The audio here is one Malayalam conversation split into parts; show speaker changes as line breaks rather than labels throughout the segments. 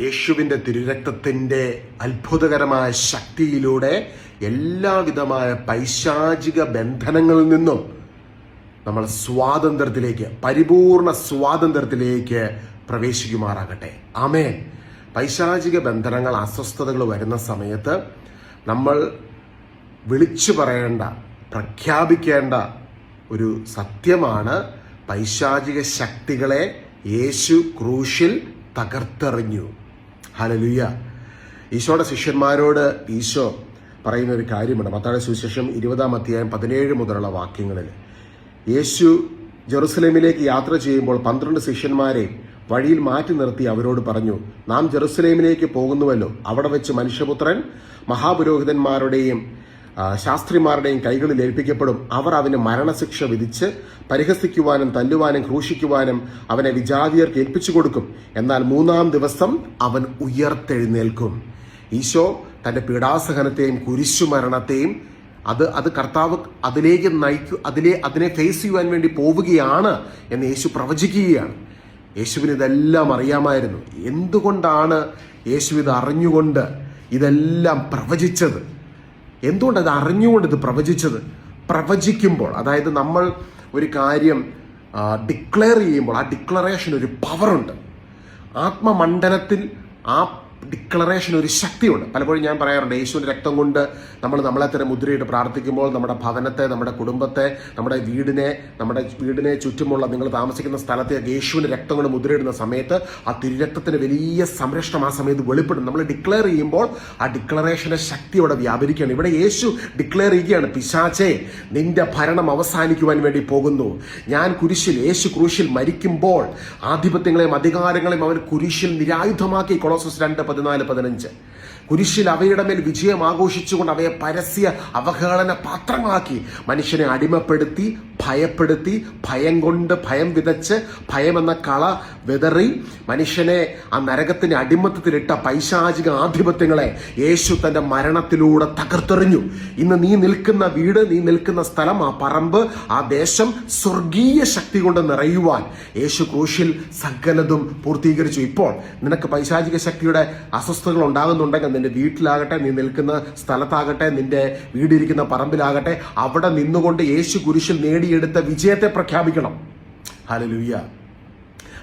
യേശുവിന്റെ തിരുരക്തത്തിന്റെ അത്ഭുതകരമായ ശക്തിയിലൂടെ എല്ലാവിധമായ പൈശാചിക ബന്ധനങ്ങളിൽ നിന്നും നമ്മൾ സ്വാതന്ത്ര്യത്തിലേക്ക് പരിപൂർണ സ്വാതന്ത്ര്യത്തിലേക്ക് പ്രവേശിക്കുമാറാകട്ടെ. ആമേൻ. പൈശാചിക ബന്ധനങ്ങൾ അസ്വസ്ഥതകൾ വരുന്ന സമയത്ത് നമ്മൾ വിളിച്ചു പറയേണ്ട പ്രഖ്യാപിക്കേണ്ട ഒരു സത്യമാണ് പൈശാചിക ശക്തികളെ യേശു ക്രൂശിൽ തകർത്തെറിഞ്ഞു. ഹലലുയ്യ ഈശോയുടെ ശിഷ്യന്മാരോട് ഈശോ പറയുന്ന ഒരു കാര്യമാണ് മത്താഴ സുവിശേഷം ഇരുപതാം അധ്യായം പതിനേഴ് മുതലുള്ള വാക്യങ്ങളിൽ. യേശു ജെറുസലേമിലേക്ക് യാത്ര ചെയ്യുമ്പോൾ പന്ത്രണ്ട് ശിഷ്യന്മാരെ വഴിയിൽ മാറ്റി നിർത്തി അവരോട് പറഞ്ഞു നാം ജെറുസലേമിലേക്ക് പോകുന്നുവല്ലോ. അവിടെ വെച്ച് മനുഷ്യപുത്രൻ മഹാപുരോഹിതന്മാരുടെയും ശാസ്ത്രിമാരുടെയും കൈകളിൽ ഏൽപ്പിക്കപ്പെടും. അവർ അവന് മരണശിക്ഷ വിധിച്ച് പരിഹസിക്കുവാനും തല്ലുവാനും ക്രൂശിക്കുവാനും അവനെ വിജാതിയർക്ക് ഏൽപ്പിച്ചു കൊടുക്കും. എന്നാൽ മൂന്നാം ദിവസം അവൻ ഉയർത്തെഴുന്നേൽക്കും. ഈശോ തന്റെ പീഡാസഹനത്തെയും കുരിശുമരണത്തെയും അത് അത് കർത്താവ് അതിലേക്ക് നയിക്കു അതിലെ അതിനെ ഫേസ് ചെയ്യുവാൻ വേണ്ടി പോവുകയാണ് എന്ന് യേശു പ്രവചിക്കുകയാണ്. യേശുവിന് ഇതെല്ലാം അറിയാമായിരുന്നു. എന്തുകൊണ്ടാണ് യേശു ഇത് അറിഞ്ഞുകൊണ്ട് ഇതെല്ലാം പ്രവചിച്ചത്? എന്തുകൊണ്ട് അത് അറിഞ്ഞുകൊണ്ട് ഇത് പ്രവചിച്ചത്? പ്രവചിക്കുമ്പോൾ അതായത് നമ്മൾ ഒരു കാര്യം ഡിക്ലെയർ ചെയ്യുമ്പോൾ ആ ഡിക്ലറേഷൻ ഒരു പവറുണ്ട് ആത്മമണ്ഡലത്തിൽ ആ ഡിക്ലറേഷൻ ഒരു ശക്തിയുണ്ട്. പലപ്പോഴും ഞാൻ പറയാറുണ്ട് യേശുവിന്റെ രക്തം കൊണ്ട് നമ്മൾ നമ്മളെ തന്നെ മുദ്രയിട്ട് പ്രാർത്ഥിക്കുമ്പോൾ നമ്മുടെ ഭവനത്തെ നമ്മുടെ കുടുംബത്തെ നമ്മുടെ വീടിനെ നമ്മുടെ വീടിനെ ചുറ്റുമുള്ള നിങ്ങൾ താമസിക്കുന്ന സ്ഥലത്തെ യേശുവിന്റെ രക്തം കൊണ്ട് മുദ്രയിടുന്ന സമയത്ത് ആ തിരുരക്തത്തിന് വലിയ സംരക്ഷണം ആ സമയത്ത് വെളിപ്പെടും. നമ്മൾ ഡിക്ലെയർ ചെയ്യുമ്പോൾ ആ ഡിക്ലറേഷന്റെ ശക്തി അവിടെ വ്യാപരിക്കുകയാണ്. ഇവിടെ യേശു ഡിക്ലെയർ ചെയ്യുകയാണ് പിശാചേ നിന്റെ ഭരണം അവസാനിക്കുവാൻ വേണ്ടി പോകുന്നു. ഞാൻ കുരിശിൽ യേശു ക്രൂശിൽ മരിക്കുമ്പോൾ ആധിപത്യങ്ങളെയും അധികാരങ്ങളെയും അവൻ കുരിശിൽ നിരായുധമാക്കി കൊളോസസ് രണ്ട് പതിനാല് പതിനഞ്ച്. കുരിശിൽ അവയുടെ മേൽ വിജയം ആഘോഷിച്ചുകൊണ്ട് അവയെ പരസ്യ അവഹേളന പാത്രമാക്കി മനുഷ്യനെ അടിമപ്പെടുത്തി ഭയപ്പെടുത്തി ഭയം കൊണ്ട് ഭയം വിതച്ച് ഭയമെന്ന കള വിതറി മനുഷ്യനെ ആ നരകത്തിന്റെ അടിമത്തത്തിലിട്ട പൈശാചിക ആധിപത്യങ്ങളെ യേശു തന്റെ മരണത്തിലൂടെ തകർത്തെറിഞ്ഞു. ഇന്ന് നീ നിൽക്കുന്ന വീട് നീ നിൽക്കുന്ന സ്ഥലം ആ പറമ്പ് ആ ദേശം സ്വർഗീയ ശക്തി കൊണ്ട് നിറയുവാൻ യേശു ക്രൂശിൽ സകലതും പൂർത്തീകരിച്ചു. ഇപ്പോൾ നിനക്ക് പൈശാചിക ശക്തിയുടെ അസ്വസ്ഥതകൾ ഉണ്ടാകുന്നുണ്ടെങ്കിൽ നിന്റെ വീട്ടിലാകട്ടെ നീ നിൽക്കുന്ന സ്ഥലത്താകട്ടെ നിന്റെ വീടിരിക്കുന്ന പറമ്പിലാകട്ടെ അവിടെ നിന്നുകൊണ്ട് യേശു കുരിശിൽ നേടിയെടുത്ത വിജയത്തെ പ്രഖ്യാപിക്കണം. ഹലലുയ്യ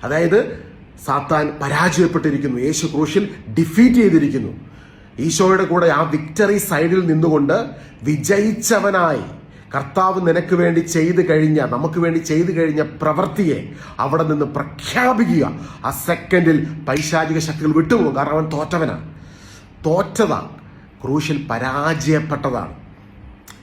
അതായത് സാത്താൻ പരാജയപ്പെട്ടിരിക്കുന്നു. യേശു ക്രൂശിൽ ഡിഫീറ്റ് ചെയ്തിരിക്കുന്നു. ഈശോയുടെ കൂടെ ആ വിക്ടറി സൈഡിൽ നിന്നുകൊണ്ട് വിജയിച്ചവനായി കർത്താവ് നിനക്ക് വേണ്ടി ചെയ്തു കഴിഞ്ഞ നമുക്ക് വേണ്ടി ചെയ്തു കഴിഞ്ഞ പ്രവൃത്തിയെ അവിടെ നിന്ന് പ്രഖ്യാപിക്കുക. ആ സെക്കൻഡിൽ പൈശാചിക ശക്തികൾ വിട്ടുപോകും. കാരണം അവൻ തോറ്റവനാണ്. തോറ്റതാണ്. ക്രൂശിൽ പരാജയപ്പെട്ടതാണ്.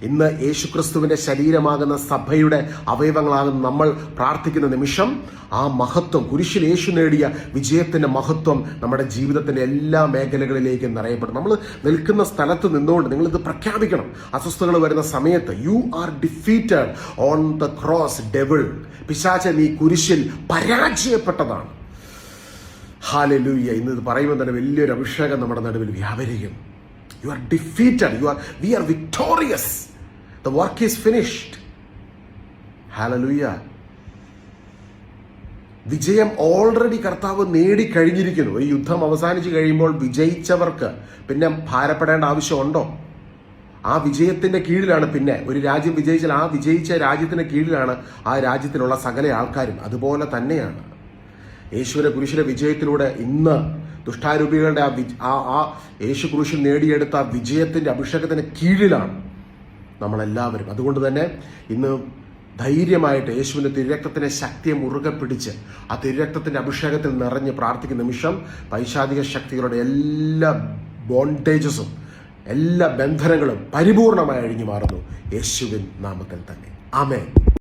ഇന്ന് യേശുക്രിസ്തുവിന്റെ ശരീരമാകുന്ന സഭയുടെ അവയവങ്ങളാകുന്ന നമ്മൾ പ്രാർത്ഥിക്കുന്ന നിമിഷം. ആ മഹത്വം കുരിശിൽ യേശു നേടിയ വിജയത്തിന്റെ മഹത്വം നമ്മുടെ ജീവിതത്തിന്റെ എല്ലാ മേഖലകളിലേക്കും നിറയപ്പെടും. നമ്മൾ നിൽക്കുന്ന സ്ഥലത്ത് നിന്നുകൊണ്ട് നിങ്ങൾ ഇത് പ്രഖ്യാപിക്കണം. അസ്വസ്ഥതകൾ വരുന്ന സമയത്ത് you are defeated on the cross devil പിശാച നീ കുരിശിൽ പരാജയപ്പെട്ടതാണ്. ഹാലലൂയ്യ ഇന്ന് ഇത് പറയുമ്പോൾ തന്നെ വലിയൊരു അഭിഷേകം നമ്മുടെ നടുവിൽ വ്യാപരിക്കും. You are defeated you are we are victorious the work is finished hallelujah വിജയം ഓൾറെഡി കർത്താവ് നേടിക്കഴിഞ്ഞിരിക്കുന്നു. ഒരു യുദ്ധം അവസാനിച്ച് കഴിയുമ്പോൾ വിജയിച്ചവർക്ക് പിന്നെ ഭാരപ്പെടേണ്ട ആവശ്യമുണ്ടോ? ആ വിജയത്തിന്റെ കീഴിലാണ് പിന്നെ ഒരു രാജ്യം വിജയിച്ചാൽ ആ വിജയിച്ച രാജ്യത്തിന്റെ കീഴിലാണ് ആ രാജ്യത്തിലുള്ള സകല ആൾക്കാരും. അതുപോലെ തന്നെയാണ്. യേശുവിന്റെ കുരിശിലെ വിജയത്തിലൂടെ ഇന്ന് ദുഷ്ടാരൂപികളുടെ ആ വിജ ആ ആ യേശു ക്രൂശിൽ നേടിയെടുത്ത ആ വിജയത്തിന്റെ അഭിഷേകത്തിന് കീഴിലാണ് നമ്മളെല്ലാവരും. അതുകൊണ്ട് തന്നെ ഇന്ന് ധൈര്യമായിട്ട് യേശുവിന്റെ തിരുരക്തത്തിന്റെ ശക്തിയെ മുറുകെ പിടിച്ച് ആ തിരുരക്തത്തിന്റെ അഭിഷേകത്തിൽ നിറഞ്ഞ് പ്രാർത്ഥിക്കുന്ന നിമിഷം പൈശാചിക ശക്തികളുടെ എല്ലാ ബോണ്ടേജസും എല്ലാ ബന്ധനങ്ങളും പരിപൂർണമായി അഴിഞ്ഞു മാറുന്നു. യേശുവിൻ നാമത്തിൽ തന്നെ. ആമേ